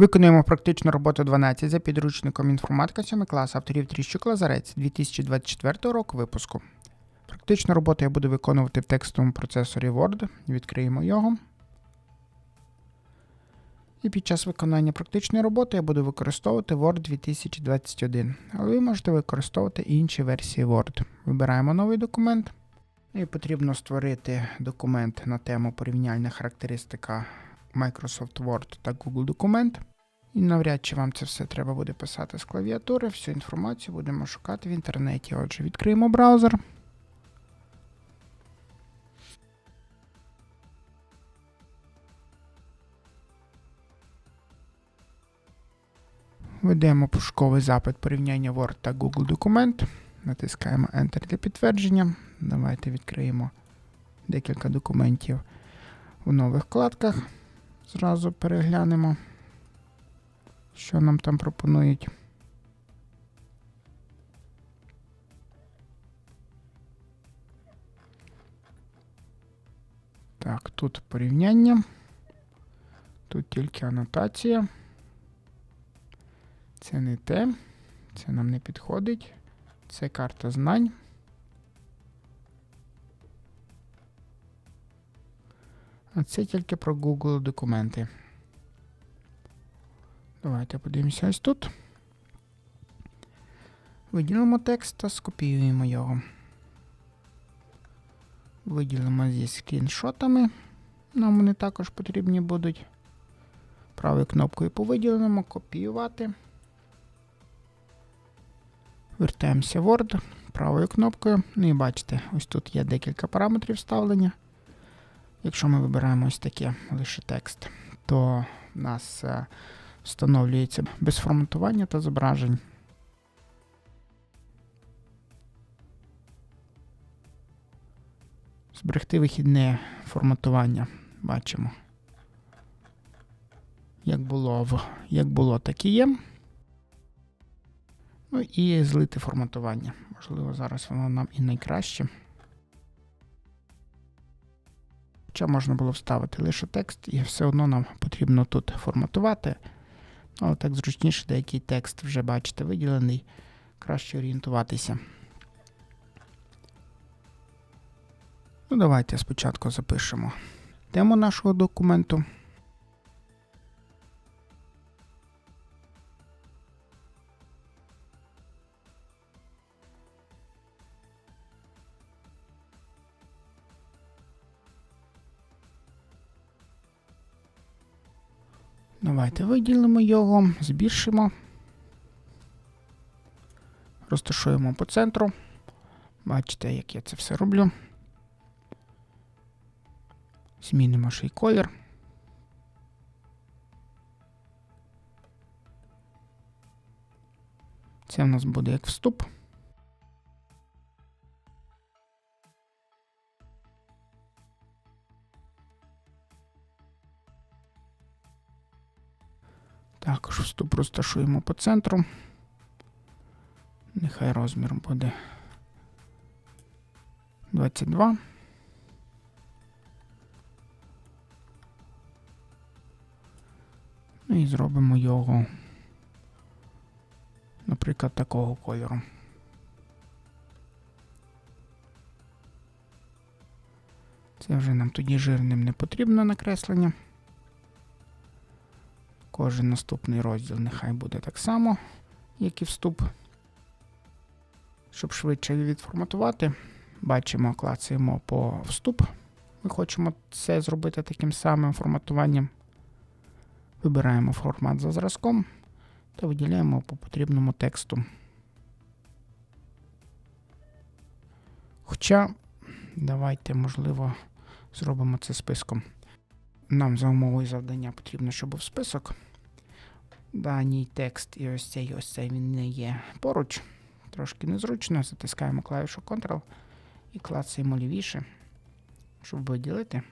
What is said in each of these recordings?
Виконуємо практичну роботу 12 за підручником інформатика 7 клас авторів Тріщук Лазарець 2024 року випуску. Практичну роботу я буду виконувати в текстовому процесорі Word. Відкриємо його. І під час виконання практичної роботи я буду використовувати Word 2021, але ви можете використовувати інші версії Word. Вибираємо новий документ. І потрібно створити документ на тему порівняльна характеристика Microsoft Word та Google документ. І навряд чи вам це все треба буде писати з клавіатури. Всю інформацію будемо шукати в інтернеті. Отже, відкриємо браузер. Введемо пошуковий запит порівняння Word та Google документ. Натискаємо Enter для підтвердження. Давайте відкриємо декілька документів у нових вкладках. Зразу переглянемо, що нам там пропонують. Так, тут порівняння. Тут тільки анотація. Це не те. Це нам не підходить. Це карта знань. А це тільки про Google документи. Давайте подивимося ось тут. Виділимо текст та скопіюємо його. Виділимо зі скріншотами. Нам вони також потрібні будуть. Правою кнопкою по виділеному копіювати. Вертаємося в Word правою кнопкою. Ну і бачите, ось тут є декілька параметрів вставлення. Якщо ми вибираємо ось таке лише текст, то в нас е, встановлюється без форматування та зображень. Зберегти вихідне форматування. Бачимо. Як було, в, як було, так і є. Ну і злити форматування. Можливо, зараз воно нам і найкраще. Хоча можна було вставити лише текст, і все одно нам потрібно тут форматувати. Але так зручніше, деякий текст вже бачите виділений, краще орієнтуватися. Ну, давайте спочатку запишемо тему нашого документу. Давайте виділимо його, збільшимо, розташуємо по центру. Бачите, як я це все роблю. Змінимо ще й колір. Це в нас буде як вступ. Також вступ розташуємо по центру. Нехай розмір буде 22. Ну і зробимо його, наприклад, такого кольору. Це вже нам тоді жирним не потрібно накреслення. Кожен наступний розділ нехай буде так само, як і вступ. Щоб швидше відформатувати, бачимо, клацаємо по вступ. Ми хочемо це зробити таким самим форматуванням. Вибираємо формат за зразком та виділяємо по потрібному тексту. Хоча, давайте, можливо, зробимо це списком. Нам за умовою завдання потрібно, щоб був список. Даній текст і ось цей, ось цей він не є поруч. Трошки незручно. Затискаємо клавішу Ctrl і клацаємо лівіше, щоб виділити.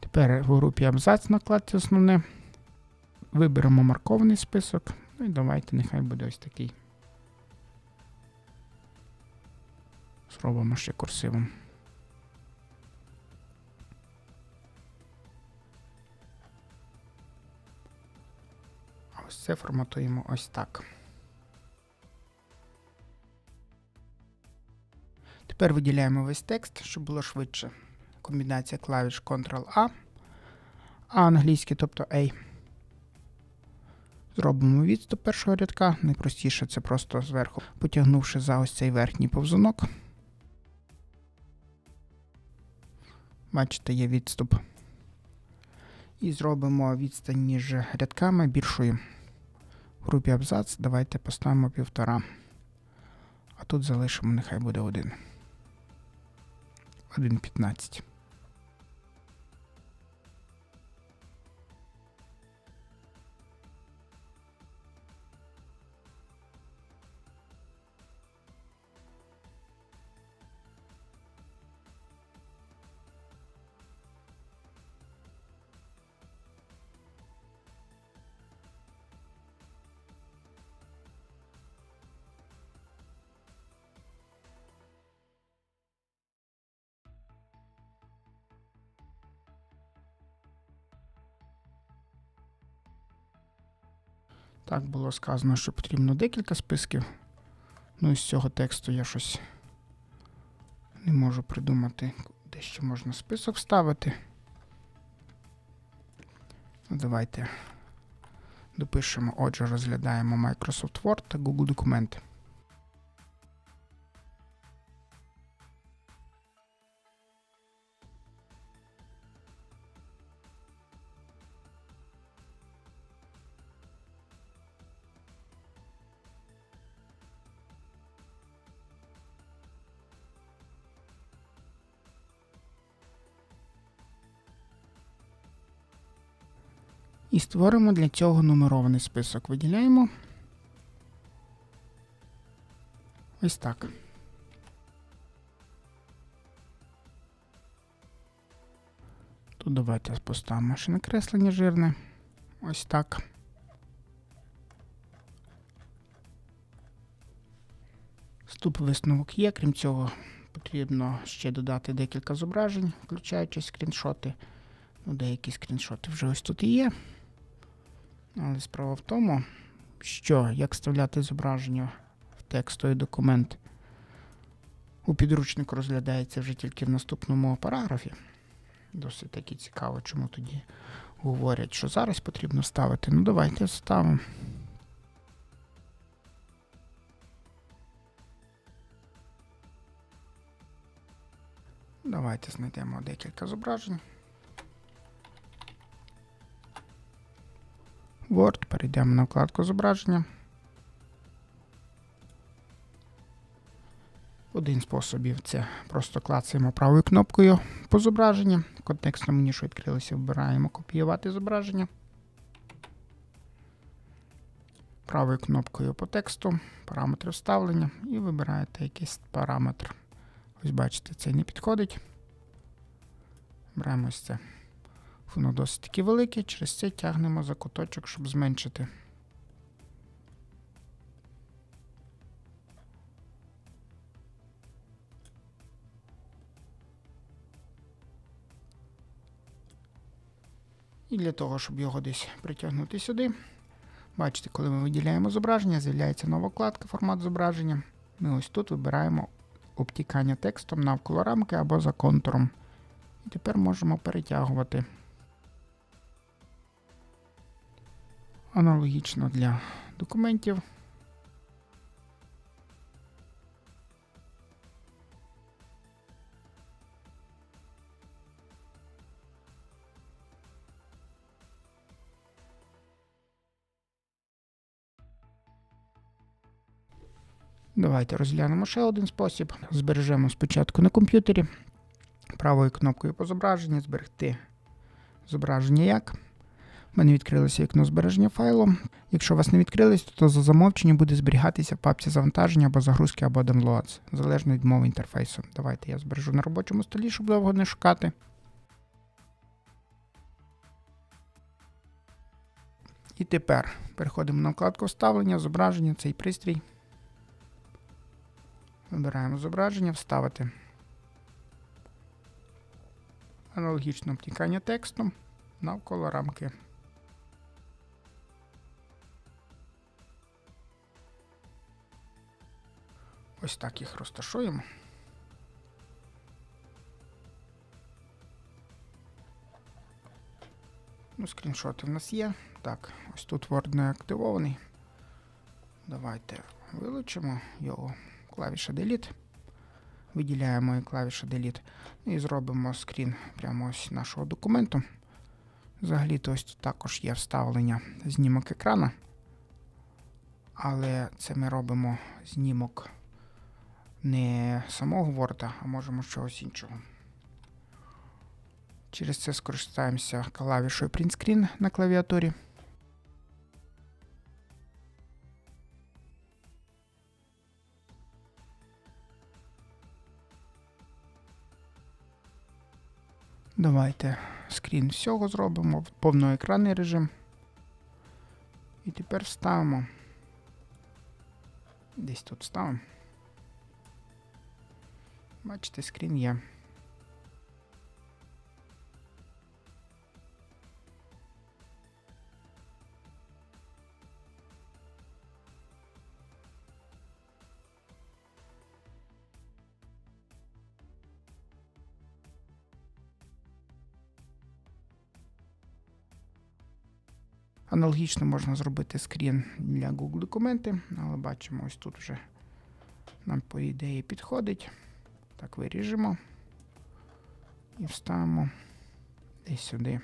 Тепер в групі абзац на вкладці основне. Виберемо маркований список. Ну і давайте, нехай буде ось такий. Зробимо ще курсивом. Ось це форматуємо ось так. Тепер виділяємо весь текст, щоб було швидше. Комбінація клавіш Ctrl-A, а англійський, тобто A. Зробимо відступ першого рядка. Найпростіше це просто зверху, потягнувши за ось цей верхній повзунок. Бачите, є відступ. І зробимо відстань між рядками більшою. В групі абзац давайте поставимо півтора. А тут залишимо, нехай буде один. 1.15. Так було сказано, що потрібно декілька списків. Ну, із цього тексту я щось не можу придумати, де ще можна список вставити. Ну, давайте допишемо. Отже, розглядаємо Microsoft Word та Google документи. І створимо для цього нумерований список. Виділяємо. Ось так. Тут давайте поставимо ще накреслення жирне. Ось так. Вступ висновок є. Крім цього, потрібно ще додати декілька зображень, включаючи скріншоти. Ну, деякі скріншоти вже ось тут і є. Але справа в тому, що як вставляти зображення в текстовий документ у підручнику розглядається вже тільки в наступному параграфі. Досить таки цікаво, чому тоді говорять, що зараз потрібно ставити. Ну, давайте вставимо. Давайте знайдемо декілька зображень. Word, перейдемо на вкладку зображення. Один з способів це просто клацаємо правою кнопкою по зображенню. Контекстно мені що відкрилося, вибираємо копіювати зображення. Правою кнопкою по тексту, параметри вставлення і вибираєте якийсь параметр. Ось бачите, цей не підходить. Беремо ось це. Воно досить таки велике, через це тягнемо за куточок, щоб зменшити. І для того, щоб його десь притягнути сюди, бачите, коли ми виділяємо зображення, з'являється нова вкладка формат зображення. Ми ось тут вибираємо обтікання текстом навколо рамки або за контуром. І тепер можемо перетягувати. Аналогічно для документів. Давайте розглянемо ще один спосіб. Збережемо спочатку на комп'ютері. Правою кнопкою по зображенню зберегти зображення як. У мене відкрилося вікно збереження файлу. Якщо у вас не відкрилось, то за замовченням буде зберігатися в папці завантаження або загрузки, або downloads, залежно від мови інтерфейсу. Давайте я збережу на робочому столі, щоб довго не шукати. І тепер переходимо на вкладку вставлення, зображення, цей пристрій. Вибираємо зображення, вставити. Аналогічно обтікання тексту навколо рамки. Ось так їх розташуємо. Ну, скріншоти в нас є. Так, ось тут Word не активований. Давайте вилучимо його. Клавіша Delete. Виділяємо і клавіша Delete. І зробимо скрін прямо ось нашого документу. Взагалі-то ось також є вставлення знімок екрана. Але це ми робимо знімок не самого Word, а можемо чогось іншого. Через це скористаємося клавішою Print Screen на клавіатурі. Давайте скрін всього зробимо в повноекранний режим. І тепер вставимо. Десь тут ставимо. Бачите, скрін є. Аналогічно можна зробити скрін для Google документи, але бачимо, ось тут вже нам, по ідеї, підходить. Так, виріжемо і вставимо десь сюди.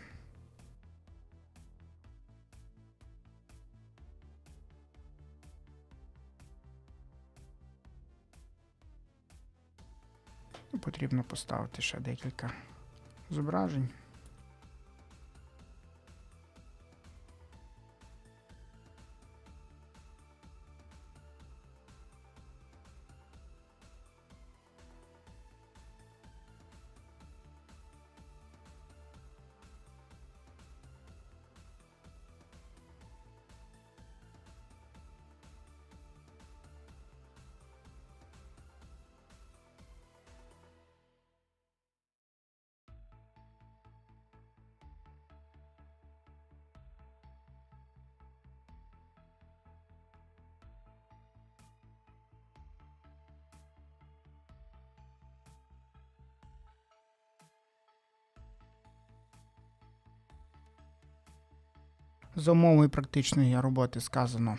Ну, Потрібно поставити ще декілька зображень. За умовою практичної роботи сказано,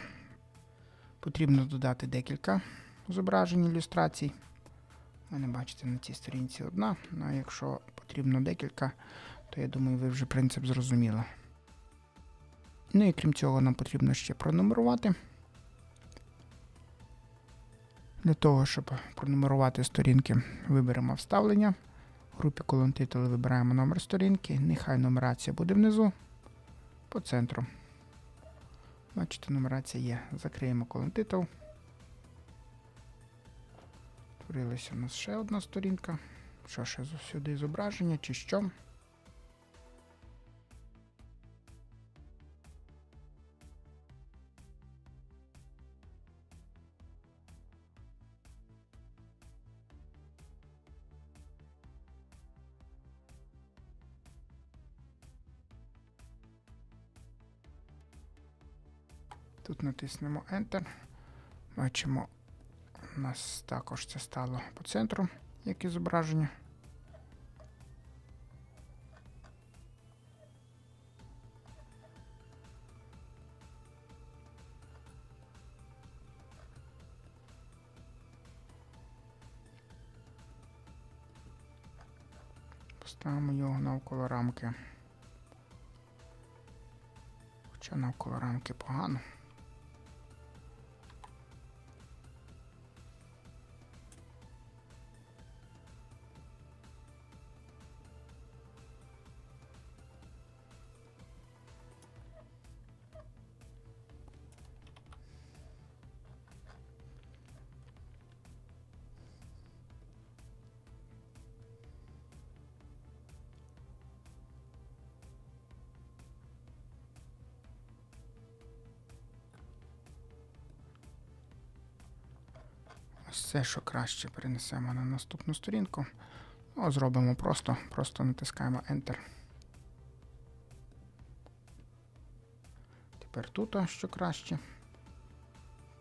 потрібно додати декілька зображень ілюстрацій. Ви не бачите на цій сторінці одна, ну, а якщо потрібно декілька, то я думаю, ви вже принцип зрозуміли. Ну і крім цього, нам потрібно ще пронумерувати. Для того, щоб пронумерувати сторінки, виберемо вставлення. В групі колон титули вибираємо номер сторінки. Нехай нумерація буде внизу по центру. Бачите, нумерація є. Закриємо колон титул. Творилася у нас ще одна сторінка. Що ще сюди зображення чи що? Тут натиснемо Enter. Бачимо, у нас також це стало по центру, як і зображення. Поставимо його навколо рамки. Хоча навколо рамки погано. Все, що краще, перенесемо на наступну сторінку. Ну, зробимо просто, просто натискаємо Enter. Тепер тут, що краще.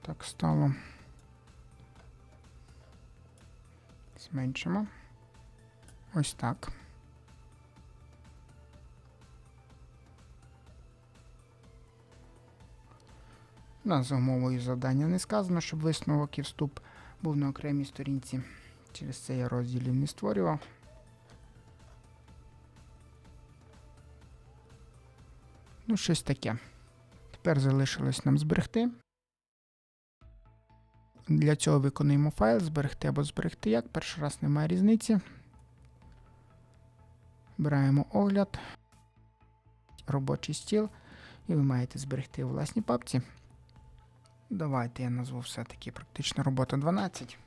Так стало. Зменшимо. Ось так. У нас за умовою завдання не сказано, щоб висновок і вступ був на окремій сторінці. Через це я розділів не створював. Ну, щось таке. Тепер залишилось нам зберегти. Для цього виконуємо файл, зберегти або зберегти як. Перший раз немає різниці. Вибираємо огляд, робочий стіл, і ви маєте зберегти у власній папці. Давайте я назву все-таки практична робота 12.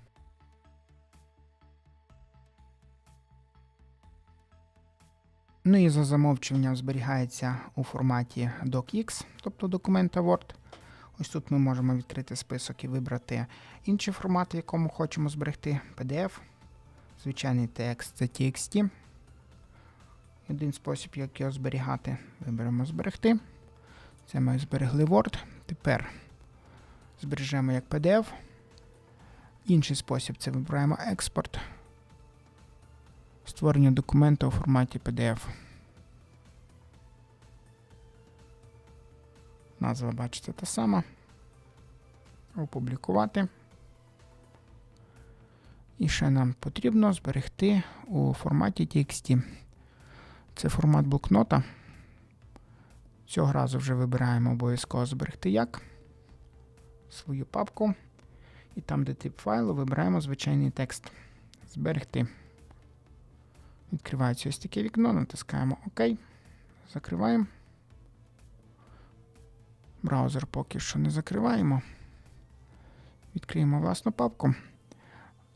Ну і за замовчуванням зберігається у форматі docx, тобто документа Word. Ось тут ми можемо відкрити список і вибрати інший формат, в якому хочемо зберегти PDF, звичайний текст це TXT. Один спосіб, як його зберігати, виберемо зберегти. Це ми зберегли Word. Тепер збережемо як PDF. Інший спосіб це вибираємо експорт. Створення документа у форматі PDF. Назва, бачите, та сама. Опублікувати. І ще нам потрібно зберегти у форматі TXT. Це формат блокнота. Цього разу вже вибираємо обов'язково зберегти як. Свою папку. І там, де тип файлу, вибираємо звичайний текст. Зберегти. Відкривається ось таке вікно, натискаємо ОК. Закриваємо. Браузер поки що не закриваємо. Відкриємо власну папку.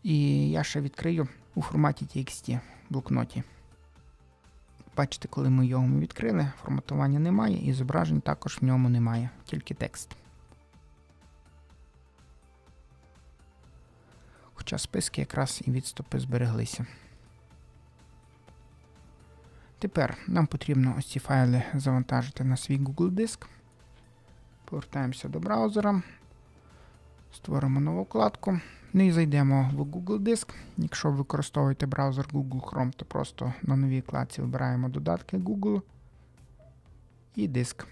І я ще відкрию у форматі TXT в блокноті. Бачите, коли ми його відкрили, форматування немає, і зображень також в ньому немає, тільки текст. Хоча списки якраз і відступи збереглися. Тепер нам потрібно ось ці файли завантажити на свій Google диск. Повертаємося до браузера, створимо нову вкладку. Ну і зайдемо в Google диск. Якщо ви використовуєте браузер Google Chrome, то просто на новій вкладці вибираємо додатки Google і диск.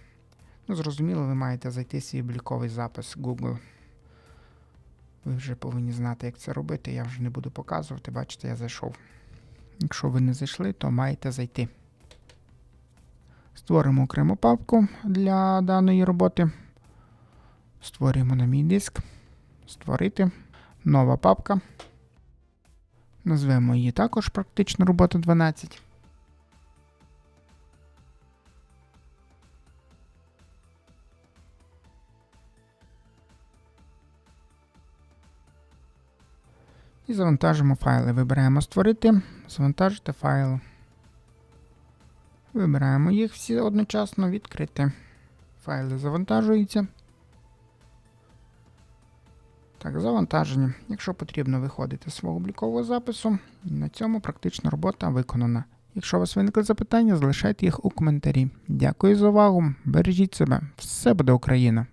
Ну, зрозуміло, ви маєте зайти свій обліковий запис Google. Ви вже повинні знати, як це робити. Я вже не буду показувати. Бачите, я зайшов. Якщо ви не зайшли, то маєте зайти. Створимо окрему папку для даної роботи. Створюємо на мій диск. Створити. Нова папка. Назвемо її також практично робота 12. І завантажимо файли. Вибираємо Створити, завантажити файл. Вибираємо їх всі одночасно, відкрити. Файли завантажуються. Так, завантаження. Якщо потрібно виходити з свого облікового запису, на цьому практична робота виконана. Якщо у вас виникли запитання, залишайте їх у коментарі. Дякую за увагу. Бережіть себе. Все буде Україна!